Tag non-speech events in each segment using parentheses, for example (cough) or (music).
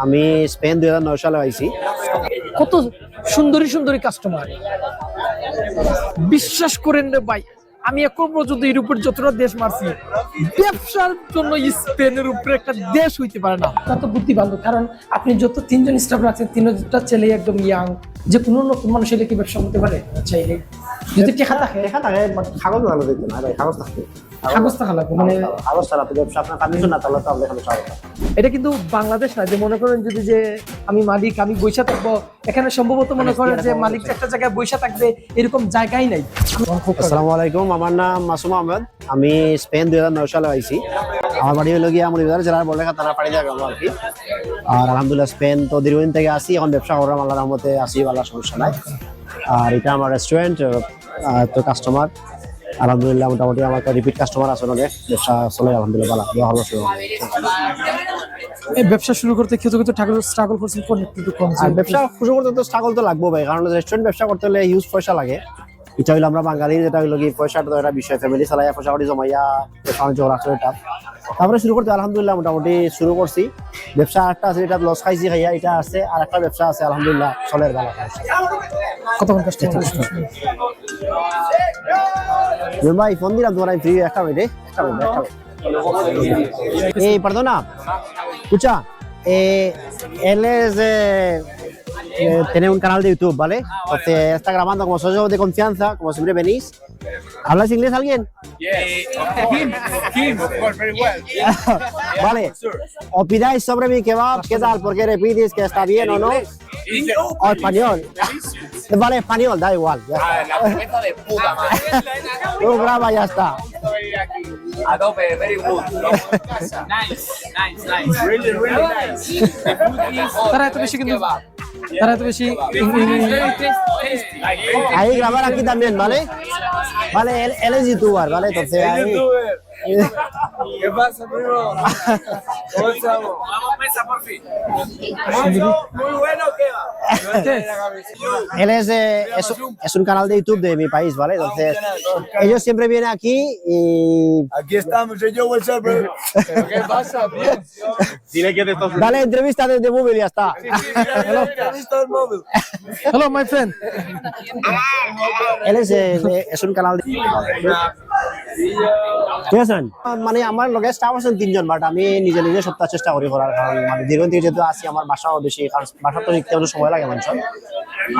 আমি স্পেন দুই হাজার নয় সালে আইছি কত সুন্দরী সুন্দরী কাস্টমার বিশ্বাস করেন রে ভাই আমি এখন পর্যন্ত ইউরোপের যতটা দেশ মারছি ব্যবসার জন্য স্পেনের উপরে একটা দেশ হইতে পারে না। তা তো বুদ্ধি ভালো কারণ আপনি যত তিনজন স্টাফ রাখছেন তিনটা ছেলে একদম ইয়াং যে কোনো নতুন মানুষ এলে কি ব্যবসা করতে পারে? চাইলে। যদি টেকা থাকে। দেখা থাকে কাগজ ভালো দিত না ভাই কাগজ থাকতে মানে কাগজ ছাড়া ব্যবসা আপনার পারমিশন না তাহলে তো আমরা এখানে চাবো এটা কিন্তু বাংলাদেশ না যে মনে করেন যদি যে আমি মালিক আমি বৈশা থাকব এখানে সম্ভবত মনে করেন যে মালিক একটা জায়গায় বৈশা থাকবে এরকম জায়গাই নাই। আসসালামু আলাইকুম আমার নাম মাসুম আহমেদ। আমি স্পেন দুই হাজার নয় সালে আইছি। আমার বাড়ি হলো গিয়ে আমরিবাজার জেলার বড়লেখা থানা পাড়ি জায়গা আর কি। আর আলহামদুলিল্লাহ স্পেন তো দীর্ঘদিন থেকে আসি এখন ব্যবসা করার আল্লাহ রহমতে আসি ভালো সমস্যা নাই। আর এটা আমার রেস্টুরেন্ট তো কাস্টমার আলহামদুলিল্লাহ মোটামুটি আমার রিপিট কাস্টমার আছে অনেক ব্যবসা চলে আলহামদুলিল্লাহ ভালো ভালো শুরু এই ব্যবসা শুরু করতে কিছু কিছু টাকা স্ট্রাগল করছেন কোন একটু কম আর ব্যবসা শুরু করতে তো স্ট্রাগল তো লাগবে ভাই কারণ রেস্টুরেন্ট ব্যবসা করতে হলে হিউজ পয়সা লাগে। এটা হইল আমরা বাঙালি যেটা হইল কি পয়সাটা তো একটা বিষয় ফ্যামিলি চালাইয়া পয়সা করি জমাইয়া করা আসলে টাফ তারপরে শুরু করতে আলহামদুলিল্লাহ মোটামুটি শুরু করছি। ব্যবসা একটা আছে এটা লস খাইছি খাইয়া এটা আছে আর একটা ব্যবসা আছে আলহামদুলিল্লাহ চলের ভালো। কতক্ষণ Yo me iPhone dirán tu en frío, esta vez, ¿eh? Esta vez, esta vez. Eh, perdona, escucha, eh, él es, eh, eh, tiene un canal de YouTube, ¿vale? Entonces está grabando como socios de confianza, como siempre venís. ¿Hablas inglés alguien? vale, opináis sobre mi kebab, ¿qué tal? ¿Por qué repites que está bien o no? O español. Vale español, da igual. Ya la cerveza de puta madre. Tú graba ya está. A tope, very good. Nice, nice, nice. Really, really nice. Ahí grabar aquí también, ¿vale? Vale, él, él es youtuber, ¿vale? Entonces ahí. ¿Qué pasa, primo? ¿Cómo estamos? Vamos, mesa, por fin. ¿Muy bueno qué va? Él es, de, es, es, un canal de YouTube de mi país, ¿vale? Ah, Entonces, ellos siempre vienen aquí y... Aquí estamos, soy yo, Welser, pero... ¿Qué pasa, primo? Dile que es de Dale entrevista desde móvil y ya está. Sí, entrevista del móvil. Hello, my friend. Ah, Él es, de, es un canal de... ঠিক আছে? মানে আমার লগে staff আছেন তিনজন but আমি নিজে নিজে সপ্তাহ চেষ্টা করি করার কারণ মানে দীর্ঘদিন থেকে যেহেতু আসি আমার বাসাও বেশি কারণ বাসা তো শিখতে অনেক সময় লাগে মানুষের।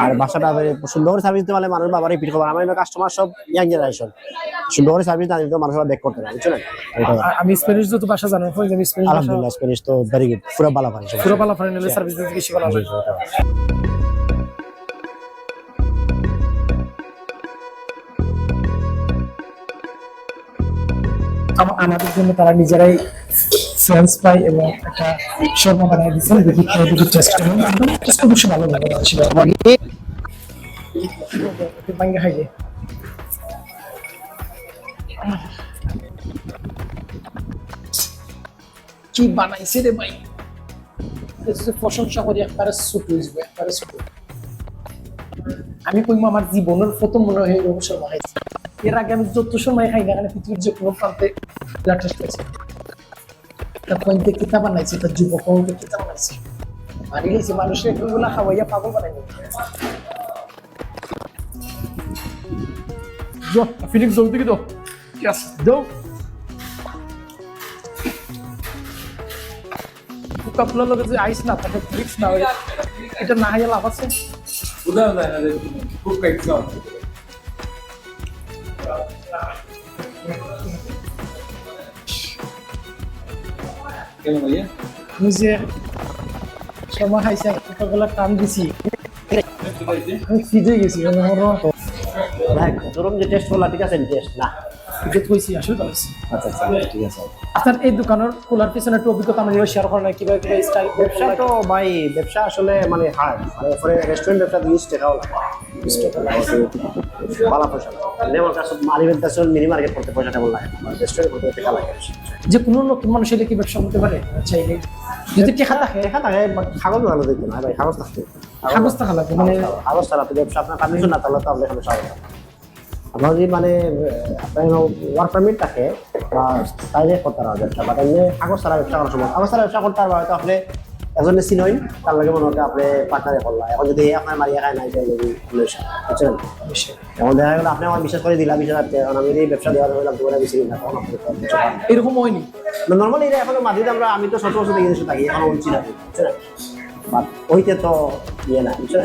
আর বাসাটা very সুন্দর করে সার্ভিস দিতে পারলে মানুষ বাবার রিপিট করবে। আমার কাস্টমার সব ইয়াং জেনারেশন সুন্দর করে সার্ভিস না দিতে মানুষরা ব্যাক করতে পারে বুঝছেন? আমি স্প্যানিশ যত ভাষা জানি ফলে আমি স্প্যানিশ আলহামদুলিল্লাহ স্প্যানিশ তো ভেরি গুড পুরো ভালো পারি পুরো পালা ফাইনালে সার্ভিস দিতে বেশি ভালো আমাদের জন্য তারা নিজেরাই ফ্রেন্স ফ্রাই এবং একটা শর্মা বানিয়ে দিচ্ছেন টেস্ট অবশ্যই ভালো লাগে কি বানাইছে রে ভাই? প্রশংসা করি একবারে ছোট হইবে একবারে ছোট আমি কইম আমার জীবনের প্রথম মনে হয় এর আগে আমি যত সময় খাই না এখানে পৃথিবীর যে কোনো প্রান্তে টেস্ট করেছি তার পয়েন্টে কিতাব বানাইছে তার যুবক কিতাব বানাইছে। মারি গেছে মানুষের এগুলা খাওয়াইয়া পাগল বানাই ফিলিক্স জলদি কি দাও ইয়াস দাও কাপড়ের লগে যে আইস না থাকে ফিলিক্স না হয় এটা না হইয়া লাভ আছে? আমি যে সময় খাইছি কোকাকোলা টান দিছি। ফিজে গেছি মানে ধরুন যে টেস্ট করলা ঠিক আছে টেস্ট না। টিকিট কইছি আসলে তো আচ্ছা আচ্ছা ঠিক আছে। আপনার এই দোকানের খোলার পিছনে একটু অভিজ্ঞতা আমরা শেয়ার করেন কীভাবে কীভাবে স্টাইল ব্যবসা তো ভাই ব্যবসা আসলে মানে হার্ড মানে পরে রেস্টুরেন্ট ব্যবসা বিশ টাকাও লাগে। পয়সা। কাছে মালিকের কাছে মিনি মার্কেট করতে পয়সা তেমন লাগে। রেস্টুরেন্ট করতে টাকা লাগে যে কোনো নতুন মানুষ এলে কি ব্যবসা করতে পারে? চাইলে। যদি টেকা থাকে। দেখা থাকে কাগজ ভালো দিতে না। ভাই কাগজ থাকতে কাগজ থাকা লাগবে মানে কাগজ ছাড়া তো ব্যবসা আপনার পারমিশন না তাহলে তো এখানে স্বাগত। আপনার যদি মানে আপনার ওয়ার্ক পারমিট থাকে বা তাইলে করতে পারবেন ব্যবসা। বাট এমনি কাগজ ছাড়া ব্যবসা করার সময় কাগজ ছাড়া ব্যবসা করতে পারবে হয়তো আপনি এজনে চিনইন তার লাগে মনে হয় আপনি পার্টনারে করলা এখন যদি আপনার মারিয়া খায় নাই তাই যদি বুঝছেন এখন দেখা গেল আপনি আমার বিশ্বাস করে দিলাম বিশ হাজার টাকা এখন আমি যদি ব্যবসা দেওয়ার হইলাম তোমার বেশি না তখন এরকম হয়নি নর্মালি এটা এখনও মাঝে আমরা আমি তো সতেরো বছর দেশে থাকি এখনও উঠছি না বুঝছেন বাট ওইতে তো ইয়ে না বুঝছেন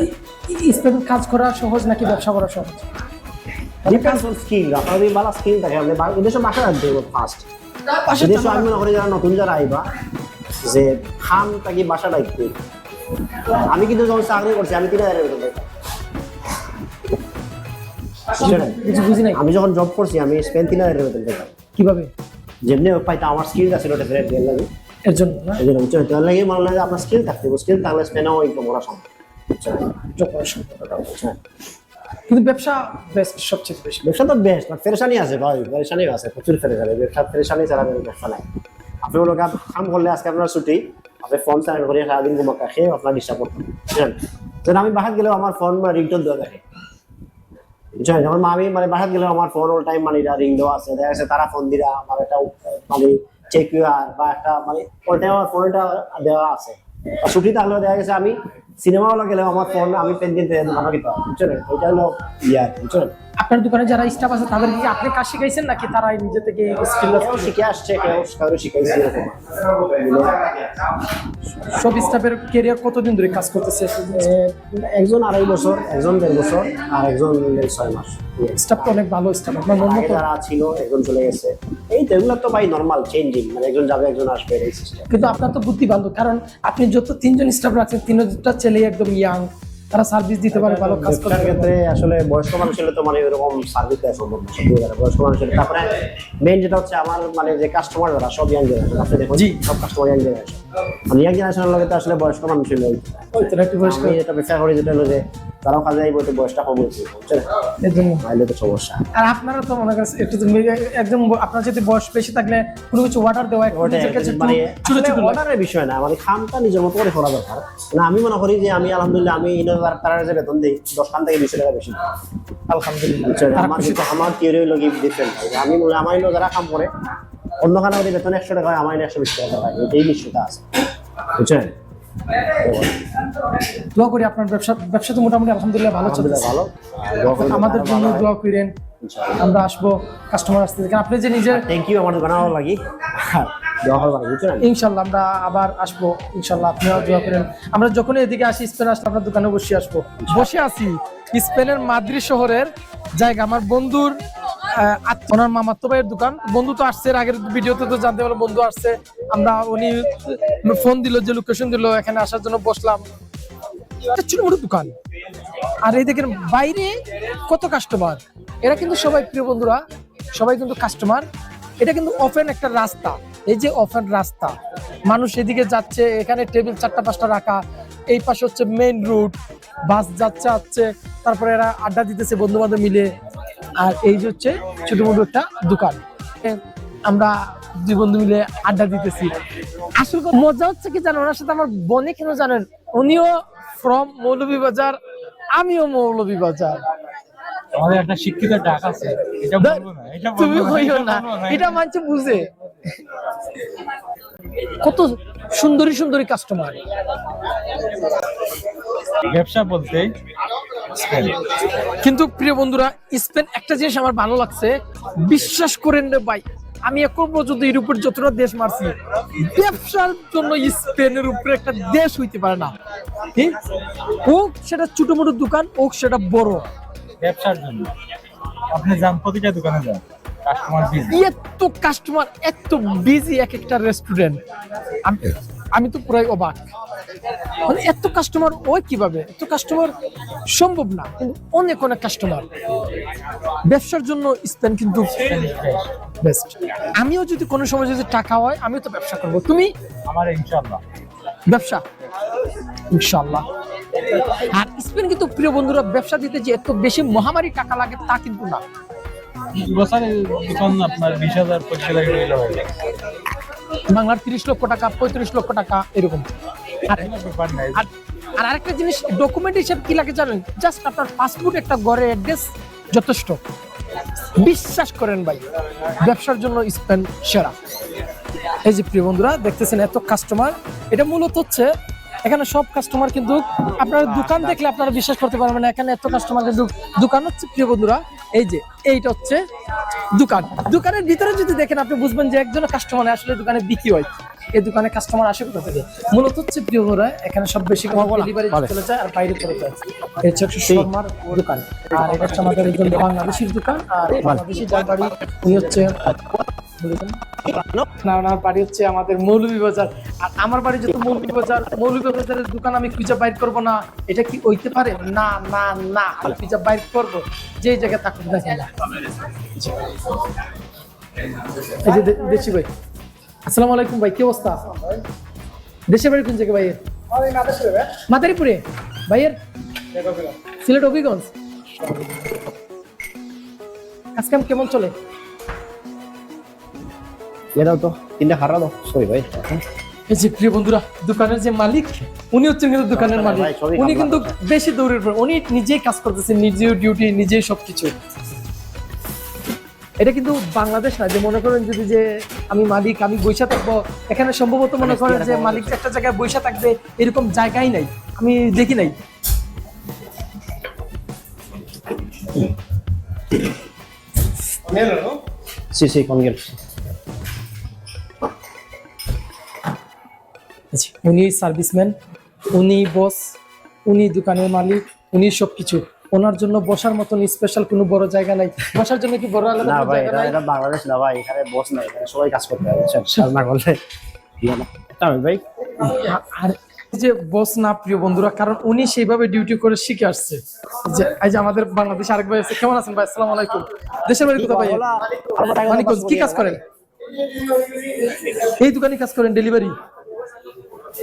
কাজ করা সহজ নাকি ব্যবসা করা সহজ? ডিপেন্ডস অন স্কিল আপনার যদি ভালো স্কিল থাকে আপনি বা- এদেশে বাসা রাখতে ফার্স্ট পাশে আমি মনে করি যারা নতুন যারা আইবা যে খান থাকি বাসা রাখতে আমি কিন্তু যখন চাকরি করছি আমি তিন? কিছু বুঝি নাই? আমি যখন জব করছি আমি স্পেন তিন হাজারের বেতন পেতাম কীভাবে? যেমনি হোক পাইতাম আমার স্কিল আছে ওটা ফেরত দিয়ে লাগে। এর জন্য এই জন্য তার লাগে মনে লাগে আপনার স্কিল থাকতে স্কিল থাকলে স্পেনেও ইনকাম করা সম্ভব। কিন্তু ব্যবসা বেস্ট সবচেয়ে বেশি। ব্যবসা তো বেস্ট ফেরেশানি আছে ভাই। ফেরেশানি আছে প্রচুর ফেরেশানি ব্যবসা ফেরেশানি ছাড়া ব্যবসা নাই। আপনি হলো কাম করলে আজকে আপনার ছুটি। আপনি ফোন চার্জ করে সারাদিন আপনার ডিস্টার্ব বুঝলেন তো আমি বাহাত গেলেও আমার ফোন মানে রিংটোন দেওয়া থাকে। বুঝলেন যখন আমি মানে বাহাত গেলেও আমার ফোন অল টাইম মানে রিং দেওয়া আছে দেখা যাচ্ছে তারা ফোন দিরা আমার একটা মানে চেক বা একটা মানে অল টাইম আমার ফোনটা দেওয়া আছে। ছুটি থাকলেও দেখা গেছে আমি সিনেমা হলে গেলেও আমার ফোন আমি পেন দিন আমার কিন্তু বুঝছেন? ওইটা হলো ইয়ে আর কি, বুঝছেন? আপনার দোকানে যারা স্টাফ আছে তাদের কি আপনি কাজ শিখাইছেন নাকি তারাই নিজে থেকে স্কিল শিখে আসছে কেউ কারও শিখাইছে সব স্টাফের ক্যারিয়ার কতদিন ধরে কাজ করতেছে? একজন আড়াই বছর একজন দেড় বছর আর একজন ছয় মাস। স্টাফ তো অনেক ভালো স্টাফ আপনার মন যারা ছিল একজন চলে গেছে। এই তো এগুলো তো ভাই নর্মাল চেঞ্জিং মানে একজন যাবে একজন আসবে এই সিস্টেম কিন্তু আপনার তো বুদ্ধি ভালো কারণ আপনি যত তিনজন স্টাফ রাখছেন তিনটা ছেলে একদম ইয়াং তারা সার্ভিস দিতে পারে ভালো কাজ করার ক্ষেত্রে আসলে বয়স্ক মানুষ হলে তো মানে এরকম সার্ভিস দেওয়া সম্ভব না। বয়স্ক মানুষ হলে তারপরে মেইন যেটা হচ্ছে আমার মানে যে কাস্টমার যারা সব ইয়াং জেনারেশন আপনি দেখুন জি। সব কাস্টমার ইয়াং জেনারেশন ইয়াং জেনারেশনের লগে তো আসলে বয়স্ক মানুষ আমি এটা প্রেফার করি যেটা হলো যে তারাও কাজে তো বয়সটা কম হয়েছে বুঝছেন? তো সমস্যা। আর আপনারা তো মনে করেন একটু একদম আপনার যদি বয়স বেশি থাকলে কোনো কিছু অর্ডার দেওয়া মানে অর্ডারের বিষয় না মানে খামটা নিজের মতো করে করা দরকার। মানে আমি মনে করি যে আমি আলহামদুলিল্লাহ আমি ইনো তারা যে বেতন দিই দশ খান থেকে বিশ টাকা বেশি। আলহামদুলিল্লাহ। আমার খুশি কিন্তু থিওরি হলো কি ডিফারেন্ট আমি মনে আমার যারা কাম করে অন্য খানে যদি বেতন একশো টাকা হয় আমার একশো বিশ টাকা হয়। এটাই বিষয়টা আছে। বুঝছেন? দোয়া করি আপনার ব্যবসা ব্যবসা তো মোটামুটি আলহামদুলিল্লাহ ভালো চলছে ভালো। আমাদের জন্য দোয়া করেন। আমরা আসব কাস্টমার আসতে। কারণ আপনি যে নিজের থ্যাংক ইউ আমার দোকানে ভালো লাগি। দোয়া করবেন বুঝছেন? ইনশাল্লাহ আমরা আবার আসব। ইনশাল্লাহ আপনিও দোয়া করেন। আমরা যখনই এদিকে আসি স্পেন আসলে আপনার দোকানে বসে আসব। বসে আছি স্পেনের মাদ্রি শহরের জায়গা। আমার বন্ধুর ওনার মামাতো ভাইয়ের দোকান। বন্ধু তো আসছে আগের ভিডিওতে তো জানতে পারল বন্ধু আসছে। আমরা উনি ফোন দিল, যে লোকেশন দিল, এখানে আসার জন্য বসলাম। ছোট মোটো দোকান। আর এই দেখেন, বাইরে কত কাস্টমার এরা কিন্তু সবাই প্রিয় বন্ধুরা, সবাই কিন্তু কাস্টমার এটা কিন্তু ওপেন একটা রাস্তা। এই যে ওপেন রাস্তা। মানুষ এদিকে যাচ্ছে, এখানে টেবিল চারটা পাঁচটা রাখা। এই পাশে হচ্ছে মেইন রুট বাস যাচ্ছে, আসছে। তারপরে এরা আড্ডা দিতেছে বন্ধু বান্ধব মিলে। আর এই যে হচ্ছে ছোট মোটো একটা দোকান। আমরা দুই বন্ধু মিলে আড্ডা দিতেছি। আসল মজা হচ্ছে কি জানেন ওনার সাথে আমার বনে কেন জানেন? উনিও ফ্রম মৌলভীবাজার আমিও মৌলভীবাজার। আমাদের একটা শিক্ষিত ডাক আছে এটা বলব তুমি না, এটা মানছে বুঝে। কত সুন্দরী সুন্দরী কাস্টমার ব্যবসা বলতে কিন্তু প্রিয় বন্ধুরা স্পেন একটা জিনিস আমার ভালো লাগছে। বিশ্বাস করেন রে ভাই আমি এখন পর্যন্ত ইউরোপের যতটা দেশ মারছি ব্যবসার জন্য স্পেনের উপরে একটা দেশ হইতে পারে না। কি? হোক সেটা ছোট মোটো দোকান হোক সেটা বড়। ব্যবসার জন্য। আপনি যান প্রতিটা দোকানে যান। কাস্টমার বিজি এত কাস্টমার এত বিজি এক একটা রেস্টুরেন্ট আমি তো পুরাই অবাক। মানে এত কাস্টমার ওই কীভাবে? এত কাস্টমার সম্ভব না কিন্তু অনেক অনেক কাস্টমার ব্যবসার জন্য স্পেন কিন্তু বেস্ট আমিও যদি কোনো সময় যদি টাকা হয় আমিও তো ব্যবসা করব। তুমি? আমার ইনশাআল্লাহ। ব্যবসা? ইনশাল্লাহ আর স্পেন কিন্তু প্রিয় বন্ধুরা ব্যবসা দিতে যে এত বেশি মহামারী টাকা লাগে তা কিন্তু না। বছরে আপনার বিশ হাজার পঁচিশ হাজার টাকা যায় বাংলার তিরিশ লক্ষ টাকা, পঁয়ত্রিশ লক্ষ টাকা, এরকম। আর আরেকটা জিনিস ডকুমেন্ট হিসেবে কি লাগে জানেন? জাস্ট আপনার পাসপোর্ট একটা ঘরে অ্যাড্রেস যথেষ্ট। বিশ্বাস করেন ভাই, ব্যবসার জন্য স্পেন সেরা। এই যে প্রিয় বন্ধুরা, দেখতেছেন এত কাস্টমার এটা মূলত হচ্ছে এখানে সব কাস্টমার কিন্তু আপনারা দোকান দেখলে আপনারা বিশ্বাস করতে পারবেন না এখানে এত কাস্টমার কিন্তু দোকান হচ্ছে প্রিয় বন্ধুরা এই যে এইটা হচ্ছে দোকান। দোকানের ভিতরে যদি দেখেন আপনি বুঝবেন যে একজন কাস্টমার আসলে দোকানে বিক্রি হয়। এই দোকানে কাস্টমার আসে কোথা থেকে? মূলত হচ্ছে প্রিয় বন্ধুরা এখানে সব বেশি ডেলিভারি চলে যায় আর বাইরে চলে যায় এই হচ্ছে শর্মার দোকান। আর এটা হচ্ছে আমাদের একজন বাংলাদেশের দোকান। আর বাংলাদেশি যার বাড়ি উনি হচ্ছে বলেছেন? না ওনার বাড়ি হচ্ছে আমাদের মৌলভীবাজার। আর আমার বাড়ি যত মৌলভীবাজার মৌলভীবাজারের দোকান আমি খুঁজে বাইর করব না। এটা কি হইতে পারে? না না না আমি খুঁজে বাইর করব। যে জায়গায় থাকুক না এই যে দেশি ভাই। আসসালামু আলাইকুম ভাই কি অবস্থা? দেশের বাড়ি কোন জায়গায় ভাইয়ের? মাদারীপুরে ভাইয়ের? সিলেট হবিগঞ্জ? কাজ কাম কেমন চলে? তো তিনটা দাও। সরি ভাই। এই যে প্রিয় বন্ধুরা দোকানের যে মালিক উনি হচ্ছেন কিন্তু দোকানের মালিক। উনি কিন্তু বেশি দৌড়ের পর উনি নিজেই কাজ করতেছেন নিজেও ডিউটি নিজেই সবকিছু। এটা কিন্তু বাংলাদেশ না যে মনে করেন যদি যে আমি মালিক আমি বৈশা থাকব এখানে সম্ভবত মনে করেন যে মালিক একটা জায়গায় বৈশা থাকবে এরকম জায়গাই নাই। আমি দেখি নাই। সি সি কোন গেল। উনি সার্ভিসম্যান উনি বস উনি দোকানের মালিক উনি সবকিছু। ওনার জন্য বসার মতন স্পেশাল কোনো বড় জায়গা নাই। বসার জন্য কি বড় আলাদা না ভাই এটা এটা বাংলাদেশ না ভাই এখানে বস নাই এখানে সবাই কাজ করতে হবে? কাজ না। করলে ইয়ে ভাই। আর এই যে বস না প্রিয় বন্ধুরা কারণ উনি সেইভাবে ডিউটি করে শিখে আসছে। যে এই যে আমাদের বাংলাদেশে আরেক ভাই আছে কেমন আছেন ভাই? আসসালামু আলাইকুম। দেশের বাড়ি কোথায় ভাই মানিকগঞ্জ কি কাজ করেন? এই দোকানে কাজ করেন ডেলিভারি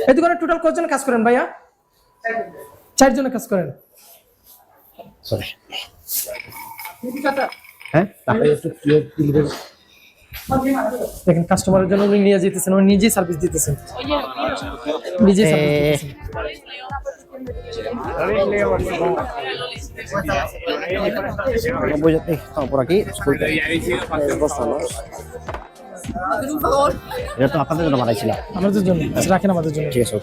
এই দোকানে টোটাল কতজন কাজ করেন ভাইয়া চারজনে কাজ করেন সরি হ্যাঁ তারপরে একটু দেখেন কাস্টমারের জন্য উনি নিয়ে যেতেছেন উনি নিজেই সার্ভিস দিতেছেন নিজেই সার্ভিস দিতেছেন Voy a- eh, por aquí. disculpe. এটা তো আপনাদের জন্য বানাইছিলাম। আমাদের জন্য আচ্ছা, রাখেন আমাদের জন্য। ঠিক আছে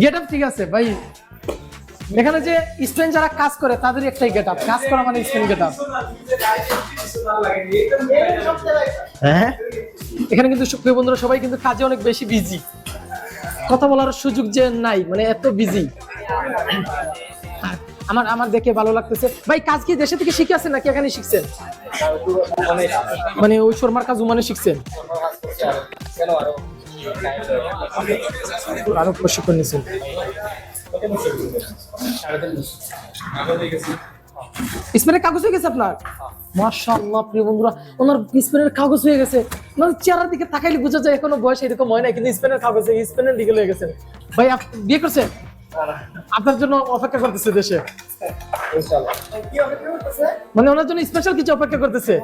গেট আপ ঠিক আছে ভাই। এখানে যে স্টুডেন্ট যারা কাজ করে তাদের একটাই গেট আপ কাজ করা মানে স্টুডেন্ট গেট আপ হ্যাঁ? এখানে কিন্তু প্রিয় বন্ধুরা সবাই কিন্তু কাজে অনেক বেশি বিজি কথা বলার সুযোগ যে নাই মানে এত বিজি আমার আমার দেখে ভালো লাগতেছে। ভাই, কাজ কি দেশে থেকে শিখে আছেন নাকি এখানে শিখছেন? মানে ওই শর্মার কাজ মানে শিখছেন? আরও প্রশিক্ষণ নিয়েছেন স্পেনের কাগজ হয়ে গেছে আপনার? মাশাআল্লাহ, প্রিয় বন্ধুরা, ওনার স্পেনের কাগজ হয়ে গেছে। ওনার চেহারার দিকে তাকাইলে বোঝা যায় এখনও বয়স এরকম হয় না কিন্তু স্পেনের কাগজ, স্পেনের লিগেল হয়ে গেছে। ভাই বিয়ে করছেন? আপনার জন্য অপেক্ষা করতেছে দেশে। মানে ওনার জন্য স্পেশাল কিছু অপেক্ষা করতেছে।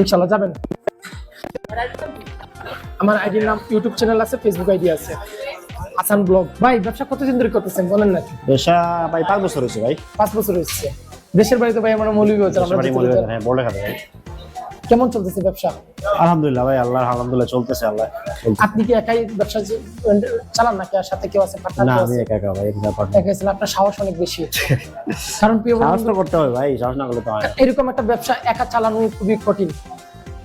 ইনশাল্লাহ যাবেন। আমার আইডির নাম ইউটিউব চ্যানেল আছে ফেসবুক আইডি আছে। হাসান ব্লগ। ভাই ব্যবসা কতদিন ধরে করতেছেন বলেন না পেশা ভাই পাঁচ বছর হয়েছে ভাই। পাঁচ বছর হচ্ছে দেশের বাড়িতে ভাই আমার মৌলভী বাজার আমরা হ্যাঁ বলে খাতে ভাই। কেমন চলতেছে ব্যবসা? আলহামদুলিল্লাহ ভাই আল্লাহ আলহামদুলিল্লাহ চলতেছে আল্লাহ আপনি কি একাই ব্যবসা চালান নাকি আর সাথে কেউ আছে পার্টনার না আমি একা একা ভাই একা পার্টনার আপনার সাহস অনেক বেশি। (laughs) কারণ প্রিয় সাহস করতে হবে ভাই সাহস না করলে তো হয় এরকম একটা ব্যবসা একা চালানো খুবই কঠিন।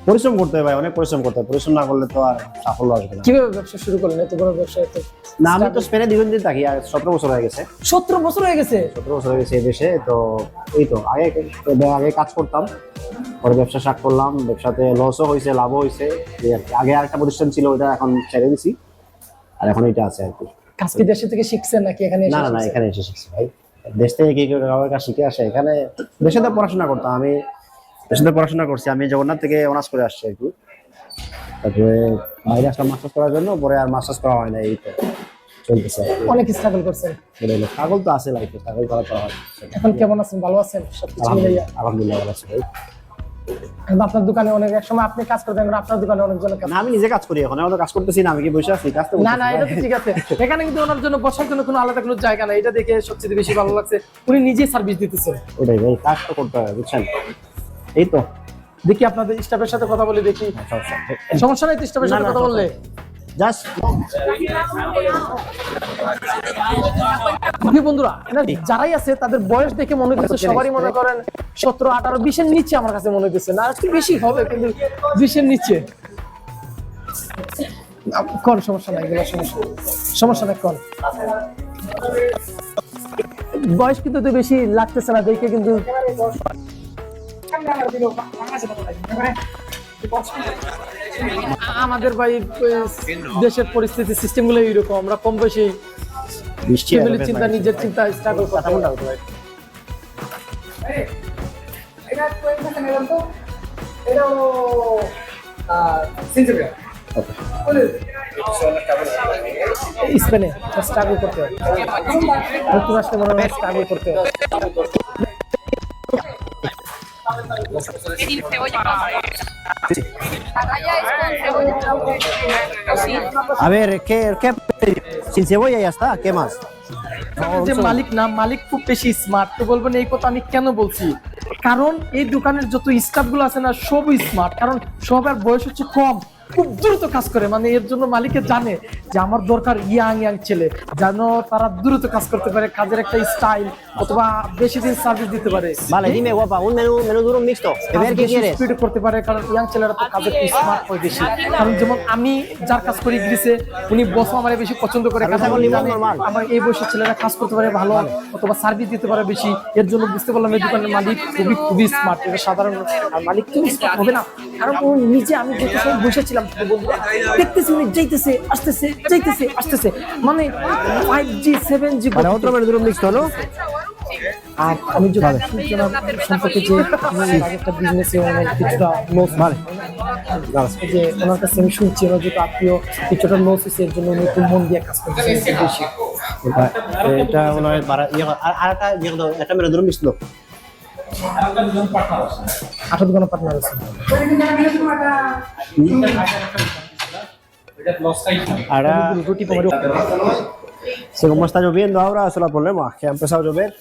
পরিশ্রম করতে হবে ভাই অনেক পরিশ্রম করতে হবে পরিশ্রম না করলে তো আর সাফল্য আসবে না। কীভাবে ব্যবসা শুরু করলেন? এত বড় ব্যবসা এত না আমি তো স্পেনে দীর্ঘদিন থাকি আর সতেরো বছর হয়ে গেছে। সতেরো বছর হয়ে গেছে? সতেরো বছর হয়ে গেছে এই দেশে তো এই তো আগে আগে কাজ করতাম পরে ব্যবসা স্টার্ট করলাম ব্যবসাতে লসও হয়েছে লাভও হয়েছে। আগে আরেকটা প্রতিষ্ঠান ছিল ওটা এখন ছেড়ে দিছি আর এখন এটা আছে আর কি। কাজ কি দেশে থেকে শিখছেন নাকি এখানে এসে না না এখানে এসে শিখছি ভাই। দেশ থেকে কি কাউকে শিখে আসে এখানে দেশে তো পড়াশোনা করতাম আমি তো পড়াশোনা করছি। আমি জগন্নাথ থেকে অনার্স করে আসছি আর কি। তারপরে বাইরে আসলাম মাস্টার্স করার জন্য পরে আর মাস্টার্স করা হয় না এই তো চলতেছে। অনেক স্ট্রাগল করছেন। তো আছে লাইফে করা করা হয়। এখন কেমন আছেন? ভালো আছেন? আলহামদুলিল্লাহ ভালো আছি ভাই। আপনার দোকানে অনেক এক সময় আপনি কাজ করতেন আপনার দোকানে অনেকজনের কাজ না আমি নিজে কাজ করি এখন আমি কাজ করতেছি না আমি কি বসে আছি? কাজ না না এটা ঠিক আছে। এখানে কিন্তু ওনার জন্য বসার জন্য কোনো আলাদা কোনো জায়গা নাই। এটা দেখে সবচেয়ে বেশি ভালো লাগছে। উনি নিজেই সার্ভিস দিতেছেন। ওটাই ভাই কাজ তো করতে হবে বুঝছেন? এই তো। দেখি আপনাদের স্টাফের সাথে কথা বলে দেখি। সমস্যা নেই। স্টাফের সাথে কথা বললে? জাস্ট বন্ধুরা যারাই আছে তাদের বয়স দেখে মনে হচ্ছে সবারই মনে করেন সতেরো আঠারো বিশের নিচে আমার কাছে মনে হচ্ছে না একটু বেশি হবে কিন্তু বিশের নিচে। কর সমস্যা নাই সমস্যা সমস্যা নাই কর। বয়স কিন্তু তো বেশি লাগতেছে না দেখে কিন্তু আমাদের ভাই দেশের পরিস্থিতি সিস্টেমগুলো এইরকম আমরা কম বেশি ফ্যামিলির চিন্তা নিজের চিন্তা স্ট্রাগল করতে হবে। ভাই। স্পেনে স্ট্রাগল করতে হবে। আসলে মনে হয় স্ট্রাগল করতে হবে। Sí. A ver, ¿qué, qué? Sin cebolla ya está, ¿qué más? যে মালিক না মালিক খুব বেশি স্মার্ট তো বলবেন এই কথা আমি কেন বলছি কারণ এই দোকানের যত স্টাফগুলো আছে না সবই স্মার্ট কারণ সবার বয়স হচ্ছে কম খুব দ্রুত কাজ করে মানে এর জন্য মালিকে জানে যে আমার দরকার ইয়াং ইয়াং ছেলে যেন তারা দ্রুত কাজ করতে পারে কাজের একটা স্টাইল অথবা বেশি দিন সার্ভিস দিতে পারে। স্পিড করতে পারে কারণ ইয়াং ছেলেরা তো কাজে স্মার্ট হয় বেশি। কারণ যেমন আমি যার কাজ করি গ্রিসে উনি বস আমার বেশি পছন্দ করে উনি। আমার এই বয়সের ছেলেরা কাজ করতে পারে ভালো অথবা সার্ভিস দিতে পারে বেশি। এর জন্য বুঝতে পারলাম এই দোকানের মালিক খুবই খুবই স্মার্ট এটা সাধারণ আর মালিক কেউ স্মার্ট হবে না? কারণ ও নিজে আমি যেতে সময় বসেছিলাম দেখতেছি উনি যাইতেছে আসতেছে। যাইতেছে আসতেছে। মানে five G seven G Vale, otro menú duro un mixto, আর আমি যদি সূচনা সম্পর্কে যে আগে একটা বিজনেসে অনেক কিছুটা লস Vale. যে ওনার কাছে আমি শুনছি ওনার যেহেতু আত্মীয় কিছুটা লস হয়েছে এর জন্য উনি একটু মন দিয়ে কাজ করতেছে বেশি। এটা মনে হয় ইয়ে আর আর একটা ইয়ে একটা মেনু দuro mixto আঠারো দোকানে পার্টনার আছে। Ahora, si como está lloviendo ahora, es el problema, que ha empezado a llover.